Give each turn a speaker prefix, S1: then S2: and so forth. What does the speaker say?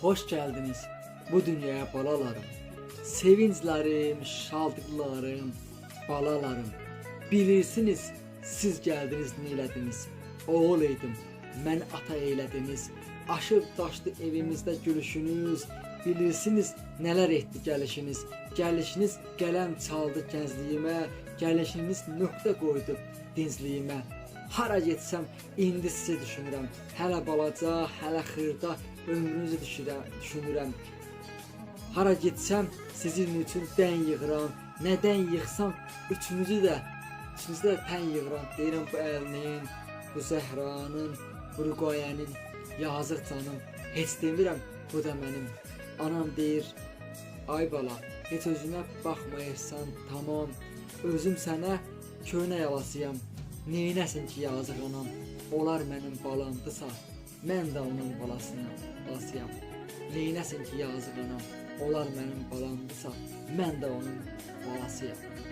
S1: hoş geldiniz bu dünyaya balalarım. Sevinclerim, şaldıklarım, balalarım. Bilirsiniz siz geldiniz neylədiniz. Oğul idim, mən ata eylədiniz. Aşıb daşdı evimizdə gülüşünüz. Bilirsiniz nələr etdi gəlişiniz. Gəlişiniz qələm çaldı gəncliyimə, gəlişiniz nöqtə qoydu dincliyimə. Hara getsəm indi sizi düşünürəm. Hələ balaca, hələ xırda ömrünüzü düşünürəm. Hara getsəm sizin üçün dən yığıram. Nədən yığsam üçünüzü də üçünüzü də tən yığıram. Deyirəm bu əlinin, bu Zəhranın, bu Rüqayənin yazıq canım. Heç demirəm bu da mənim. Anam deyir, ay bala, heç özünə baxmayırsan, tamam. Özüm sənə köynə yalasıyam. Neynəsin ki yazıq anam? Onlar mənim balamdısa, mən də onun balasıyam, balasıyam. Neynəsin ki yazıq anam? Onlar mənim balamdısa, mən də onun balasıyam.